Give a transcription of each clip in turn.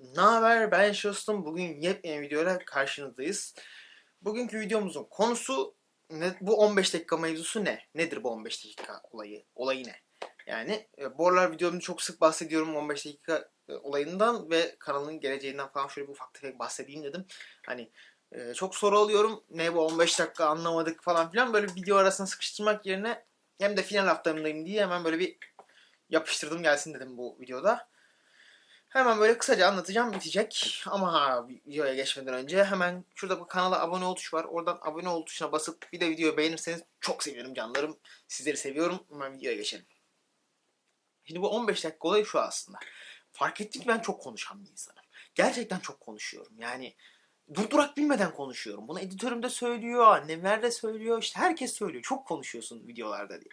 Ne haber? Ben Şostum. Bugün yepyeni videoyla karşınızdayız. Bugünkü videomuzun konusu ne, bu 15 dakika mevzusu ne? Nedir bu 15 dakika olayı? Olayı ne? Yani e, bu aralar videomda çok sık bahsediyorum 15 dakika e, olayından ve kanalın geleceğinden falan şöyle bir ufak tefek bahsedeyim dedim. Hani e, çok soru alıyorum. Ne bu 15 dakika anlamadık falan filan. Böyle video arasına sıkıştırmak yerine hem de final haftamdayım diye hemen böyle bir yapıştırdım gelsin dedim bu videoda. Hemen böyle kısaca anlatacağım bitecek. Ama ha, videoya geçmeden önce hemen şurada bu kanala abone ol tuşu var. Oradan abone ol tuşuna basıp bir de videoyu beğenirseniz çok sevinirim canlarım. Sizleri seviyorum. Hemen videoya geçelim. Şimdi bu 15 dakika olayı şu aslında. Fark ettim ki ben çok konuşan bir insanım. Gerçekten çok konuşuyorum. Yani durdurak bilmeden konuşuyorum. Bunu editörüm de söylüyor, annemler de söylüyor. işte herkes söylüyor. Çok konuşuyorsun videolarda diye.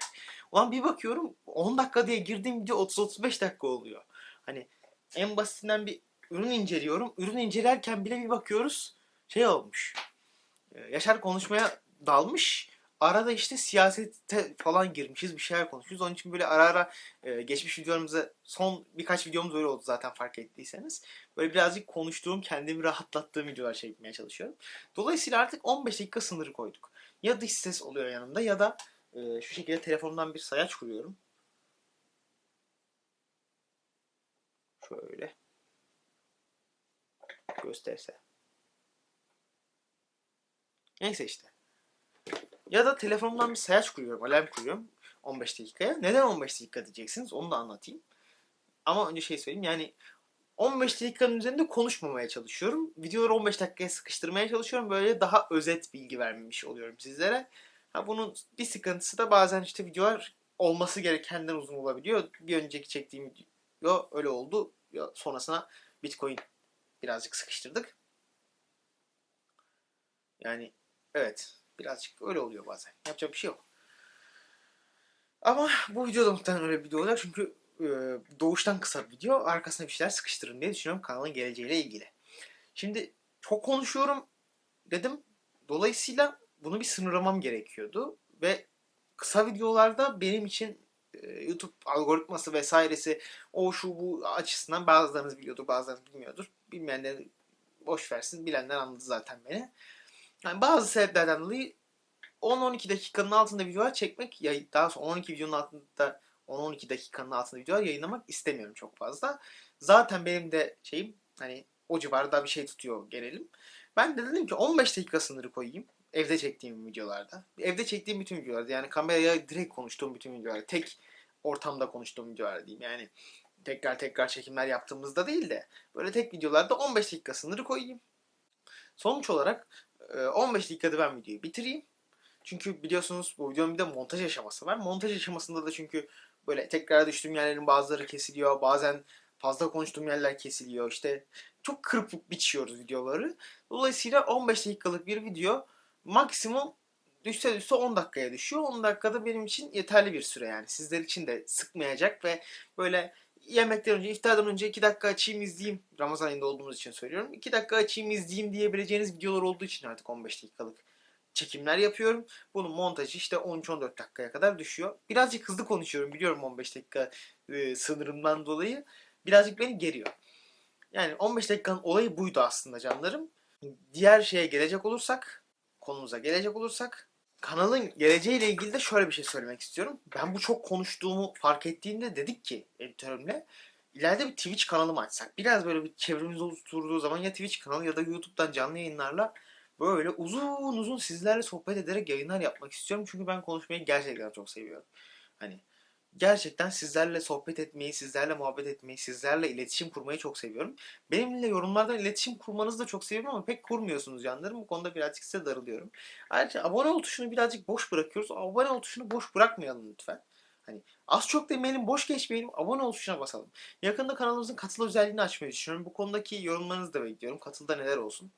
Ulan bir bakıyorum 10 dakika diye girdiğim video 30-35 dakika oluyor. Hani en basitinden bir ürün inceliyorum. Ürün incelerken bile bir bakıyoruz şey olmuş. Ee, Yaşar konuşmaya dalmış. Arada işte siyasete falan girmişiz. Bir şeyler konuşuyoruz. Onun için böyle ara ara e, geçmiş videolarımıza son birkaç videomuz öyle oldu zaten fark ettiyseniz. Böyle birazcık konuştuğum, kendimi rahatlattığım videolar çekmeye çalışıyorum. Dolayısıyla artık 15 dakika sınırı koyduk. Ya dış ses oluyor yanımda ya da e, şu şekilde telefonumdan bir sayaç kuruyorum. Şöyle. Gösterse. Neyse işte. Ya da telefonumdan bir sayaç kuruyorum, alarm kuruyorum 15 dakikaya. Neden 15 dakika diyeceksiniz onu da anlatayım. Ama önce şey söyleyeyim yani 15 dakikanın üzerinde konuşmamaya çalışıyorum. Videoları 15 dakikaya sıkıştırmaya çalışıyorum. Böyle daha özet bilgi vermemiş oluyorum sizlere. Ha bunun bir sıkıntısı da bazen işte videolar olması gerekenden uzun olabiliyor. Bir önceki çektiğim video öyle oldu. Sonrasına Bitcoin birazcık sıkıştırdık. Yani evet birazcık öyle oluyor bazen. Yapacak bir şey yok. Ama bu videoda muhtemelen öyle bir video olacak çünkü e, doğuştan kısa bir video. Arkasına bir şeyler sıkıştırın diye düşünüyorum kanalın geleceğiyle ilgili. Şimdi çok konuşuyorum dedim. Dolayısıyla bunu bir sınırlamam gerekiyordu. Ve kısa videolarda benim için YouTube algoritması vesairesi o şu bu açısından bazılarınız biliyordur bazılarınız bilmiyordur. Bilmeyenler boş versin. Bilenler anladı zaten beni. Yani bazı sebeplerden dolayı 10-12 dakikanın altında videolar çekmek ya daha sonra 12 videonun altında 10-12 dakikanın altında videolar yayınlamak istemiyorum çok fazla. Zaten benim de şeyim hani o civarda bir şey tutuyor gelelim. Ben de dedim ki 15 dakika sınırı koyayım. Evde çektiğim videolarda. Evde çektiğim bütün videolarda yani kameraya direkt konuştuğum bütün videolarda. Tek ortamda konuştuğum videolar diyeyim. Yani tekrar tekrar çekimler yaptığımızda değil de böyle tek videolarda 15 dakika sınırı koyayım. Sonuç olarak 15 dakikada ben videoyu bitireyim. Çünkü biliyorsunuz bu videonun bir de montaj aşaması var. Montaj aşamasında da çünkü böyle tekrar düştüğüm yerlerin bazıları kesiliyor. Bazen fazla konuştuğum yerler kesiliyor. İşte çok kırpıp biçiyoruz videoları. Dolayısıyla 15 dakikalık bir video maksimum düşse düşse 10 dakikaya düşüyor. 10 dakikada benim için yeterli bir süre yani. Sizler için de sıkmayacak ve böyle yemekten önce, iftardan önce 2 dakika açayım izleyeyim. Ramazan ayında olduğumuz için söylüyorum. 2 dakika açayım izleyeyim diyebileceğiniz videolar olduğu için artık 15 dakikalık çekimler yapıyorum. Bunun montajı işte 13-14 dakikaya kadar düşüyor. Birazcık hızlı konuşuyorum biliyorum 15 dakika e, sınırından dolayı. Birazcık beni geriyor. Yani 15 dakikanın olayı buydu aslında canlarım. Diğer şeye gelecek olursak, konumuza gelecek olursak kanalın geleceğiyle ilgili de şöyle bir şey söylemek istiyorum. Ben bu çok konuştuğumu fark ettiğimde dedik ki editörümle ileride bir Twitch kanalı mı açsak? Biraz böyle bir çevremiz oluşturduğu zaman ya Twitch kanalı ya da YouTube'dan canlı yayınlarla böyle uzun uzun sizlerle sohbet ederek yayınlar yapmak istiyorum. Çünkü ben konuşmayı gerçekten çok seviyorum. Hani gerçekten sizlerle sohbet etmeyi, sizlerle muhabbet etmeyi, sizlerle iletişim kurmayı çok seviyorum. Benimle yorumlardan iletişim kurmanızı da çok seviyorum ama pek kurmuyorsunuz canlarım. Bu konuda birazcık size darılıyorum. Ayrıca abone ol tuşunu birazcık boş bırakıyoruz. Abone ol tuşunu boş bırakmayalım lütfen. Hani az çok demeyelim, boş geçmeyelim. Abone ol tuşuna basalım. Yakında kanalımızın katıl özelliğini açmayı düşünüyorum. Bu konudaki yorumlarınızı da bekliyorum. Katılda neler olsun.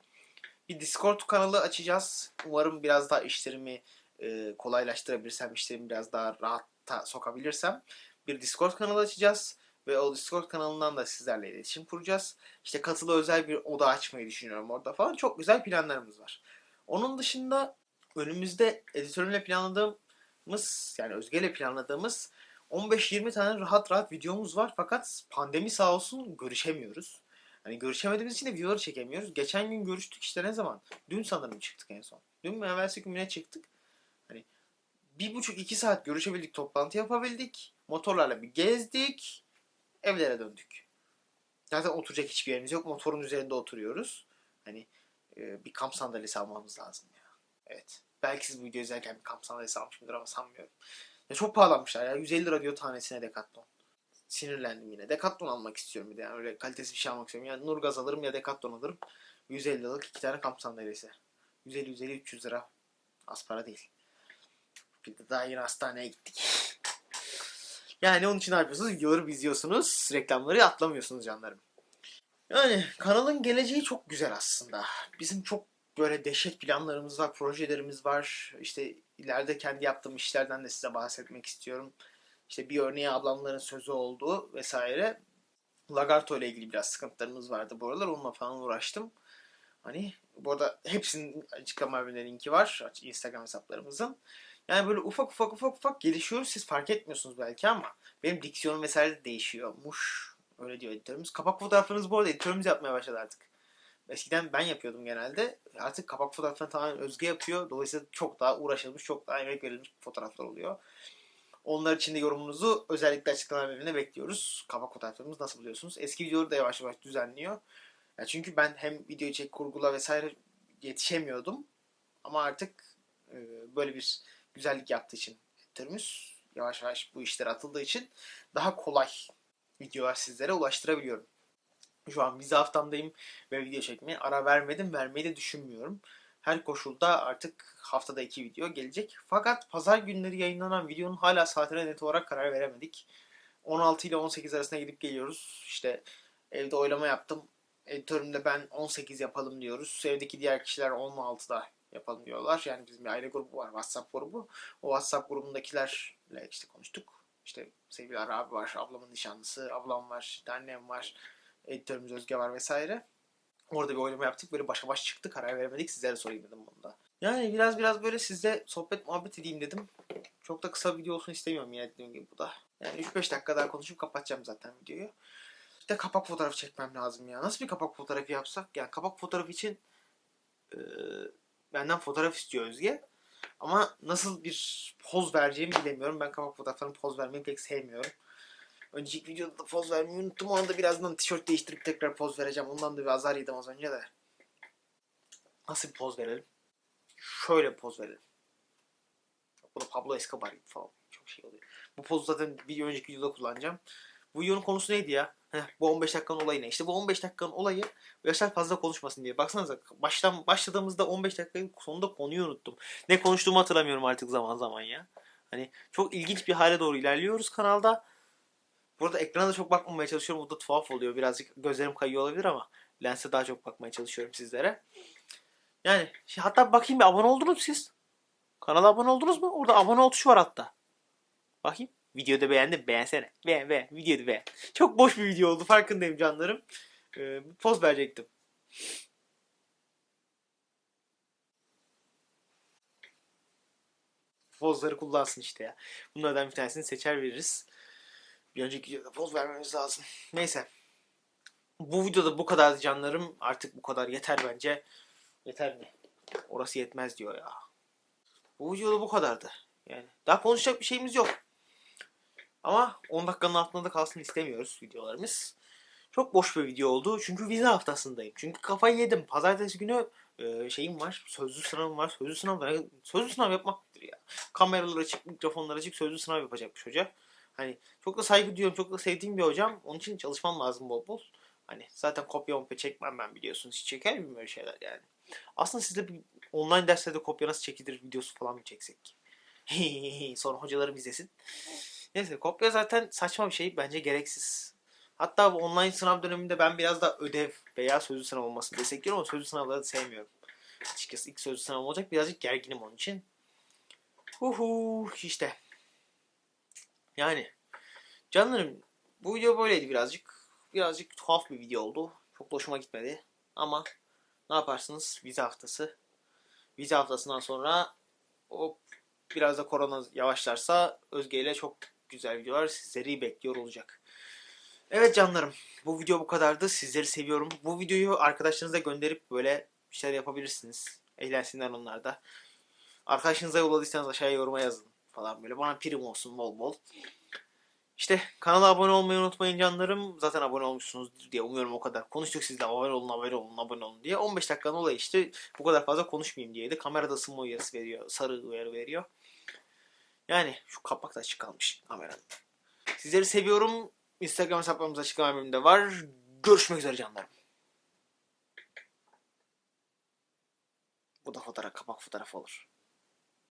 Bir Discord kanalı açacağız. Umarım biraz daha işlerimi e, kolaylaştırabilirsem, işlerimi biraz daha rahata sokabilirsem bir Discord kanalı açacağız. Ve o Discord kanalından da sizlerle iletişim kuracağız. İşte katılı özel bir oda açmayı düşünüyorum orada falan. Çok güzel planlarımız var. Onun dışında önümüzde editörümle planladığımız yani Özge ile planladığımız 15-20 tane rahat rahat videomuz var. Fakat pandemi sağ olsun görüşemiyoruz. Hani görüşemediğimiz için de videoları çekemiyoruz. Geçen gün görüştük işte ne zaman? Dün sanırım çıktık en son. Dün mü evvelsi gün ne çıktık? Bir buçuk iki saat görüşebildik, toplantı yapabildik. Motorlarla bir gezdik. Evlere döndük. Zaten oturacak hiçbir yerimiz yok. Motorun üzerinde oturuyoruz. Hani e, bir kamp sandalyesi almamız lazım ya. Evet. Belki siz bu videoyu izlerken bir kamp sandalyesi almışımdır ama sanmıyorum. Ya çok pahalanmışlar ya. 150 lira diyor tanesine Decathlon. Sinirlendim yine. Decathlon almak istiyorum bir de. Yani öyle kalitesiz bir şey almak istiyorum. Yani Nurgaz alırım ya Decathlon alırım. 150 liralık iki tane kamp sandalyesi. 150 150 300 lira. Az para değil. Bir de daha yine hastaneye gittik. Yani onun için ne yapıyorsunuz? Videoları izliyorsunuz. Reklamları atlamıyorsunuz canlarım. Yani kanalın geleceği çok güzel aslında. Bizim çok böyle dehşet planlarımız var, projelerimiz var. İşte ileride kendi yaptığım işlerden de size bahsetmek istiyorum. İşte bir örneği ablamların sözü oldu vesaire. Lagarto ile ilgili biraz sıkıntılarımız vardı bu aralar. Onunla falan uğraştım. Hani bu arada hepsinin açıklama bölümünde linki var. Instagram hesaplarımızın. Yani böyle ufak ufak ufak ufak gelişiyoruz. Siz fark etmiyorsunuz belki ama benim diksiyonum vesaire de değişiyormuş. Öyle diyor editörümüz. Kapak fotoğraflarınızı bu arada editörümüz yapmaya başladı artık. Eskiden ben yapıyordum genelde. Artık kapak fotoğraflarını tamamen Özge yapıyor. Dolayısıyla çok daha uğraşılmış, çok daha emek verilmiş fotoğraflar oluyor. Onlar için de yorumunuzu özellikle açıklama bölümünde bekliyoruz. Kapak fotoğraflarımız nasıl buluyorsunuz? Eski videoları da yavaş yavaş düzenliyor. Ya çünkü ben hem video çek, kurgula vesaire yetişemiyordum. Ama artık böyle bir güzellik yaptığı için editörümüz yavaş yavaş bu işlere atıldığı için daha kolay videolar sizlere ulaştırabiliyorum. Şu an vize haftamdayım ve video çekmeye ara vermedim. Vermeyi de düşünmüyorum. Her koşulda artık haftada iki video gelecek. Fakat pazar günleri yayınlanan videonun hala saatine net olarak karar veremedik. 16 ile 18 arasında gidip geliyoruz. İşte evde oylama yaptım. Editörümde ben 18 yapalım diyoruz. Evdeki diğer kişiler 16'da yapalım diyorlar. Yani bizim bir aile grubu var. WhatsApp grubu. O WhatsApp grubundakilerle işte konuştuk. İşte sevgili abi var, ablamın nişanlısı, ablam var, işte annem var, editörümüz Özge var vesaire. Orada bir oylama yaptık. Böyle başa baş çıktı. Karar veremedik. Sizlere sorayım dedim bunu. Yani biraz biraz böyle sizle sohbet muhabbet edeyim dedim. Çok da kısa video olsun istemiyorum yine dediğim gibi bu da. Yani 3-5 dakika daha konuşup kapatacağım zaten videoyu. Bir de kapak fotoğrafı çekmem lazım ya. Nasıl bir kapak fotoğrafı yapsak? Yani kapak fotoğrafı için e, benden fotoğraf istiyor Özge. Ama nasıl bir poz vereceğimi bilemiyorum. Ben kapak fotoğraflarına poz vermeyi pek sevmiyorum. Önceki videoda da poz vermeyi unuttum. O anda birazdan tişört değiştirip tekrar poz vereceğim. Ondan da bir azar yedim az önce de. Nasıl bir poz verelim? Şöyle bir poz verelim. Bu da Pablo Escobar gibi falan. Çok şey oluyor. Bu pozu zaten bir önceki videoda kullanacağım. Bu videonun konusu neydi ya? Heh, bu 15 dakikanın olayı ne? İşte bu 15 dakikanın olayı Yaşar fazla konuşmasın diye. Baksanıza baştan başladığımızda 15 dakikayı sonunda konuyu unuttum. Ne konuştuğumu hatırlamıyorum artık zaman zaman ya. Hani çok ilginç bir hale doğru ilerliyoruz kanalda. Burada ekrana da çok bakmamaya çalışıyorum. Bu da tuhaf oluyor. Birazcık gözlerim kayıyor olabilir ama lense daha çok bakmaya çalışıyorum sizlere. Yani hatta bakayım bir abone oldunuz siz? Kanala abone oldunuz mu? Orada abone ol tuşu var hatta. Bakayım. Videoda beğendim. Beğensene. Beğen beğen. Videoda beğen. Çok boş bir video oldu. Farkındayım canlarım. Ee, poz verecektim. Pozları kullansın işte ya. Bunlardan bir tanesini seçer veririz. Bir önceki videoda poz vermemiz lazım. Neyse. Bu videoda bu kadar canlarım. Artık bu kadar yeter bence. Yeter mi? Orası yetmez diyor ya. Bu videoda bu kadardı. Yani daha konuşacak bir şeyimiz yok. Ama 10 dakikanın altında da kalsın istemiyoruz videolarımız. Çok boş bir video oldu. Çünkü vize haftasındayım. Çünkü kafayı yedim. Pazartesi günü e, şeyim var. Sözlü sınavım var. Sözlü sınav. Sözlü sınav yapmak nedir ya? Kameralar açık, mikrofonlar açık sözlü sınav yapacakmış hoca. Hani çok da saygı duyuyorum. Çok da sevdiğim bir hocam. Onun için çalışmam lazım bol bol. Hani zaten kopya mopya çekmem ben biliyorsunuz. Hiç çeker miyim böyle şeyler yani? Aslında sizde bir online derslerde kopya nasıl çekilir videosu falan mı çeksek? Sonra hocalarım izlesin. Neyse kopya zaten saçma bir şey. Bence gereksiz. Hatta bu online sınav döneminde ben biraz da ödev veya sözlü sınav olmasını destekliyorum ama sözlü sınavları da sevmiyorum. Açıkçası ilk sözlü sınav olacak. Birazcık gerginim onun için. Uhu işte. Yani canlarım bu video böyleydi birazcık. Birazcık tuhaf bir video oldu. Çok hoşuma gitmedi. Ama ne yaparsınız? Vize haftası. Vize haftasından sonra o biraz da korona yavaşlarsa Özge ile çok güzel videolar sizleri bekliyor olacak. Evet canlarım. Bu video bu kadardı. Sizleri seviyorum. Bu videoyu arkadaşlarınıza gönderip böyle bir şeyler yapabilirsiniz. Eğlensinler onlar da. Arkadaşınıza yolladıysanız aşağıya yoruma yazın falan böyle. Bana prim olsun bol bol. İşte kanala abone olmayı unutmayın canlarım. Zaten abone olmuşsunuzdur diye umuyorum o kadar. Konuştuk sizle abone olun, abone olun, abone olun diye. 15 dakikanın olayı işte bu kadar fazla konuşmayayım diyeydi. Kamerada ısınma uyarısı veriyor. Sarı uyarı veriyor. Yani şu kapak da açık kalmış kameranın. Sizleri seviyorum. Instagram hesaplarımız açıklama bölümünde var. Görüşmek üzere canlarım. Bu da fotoğraf, kapak fotoğrafı olur.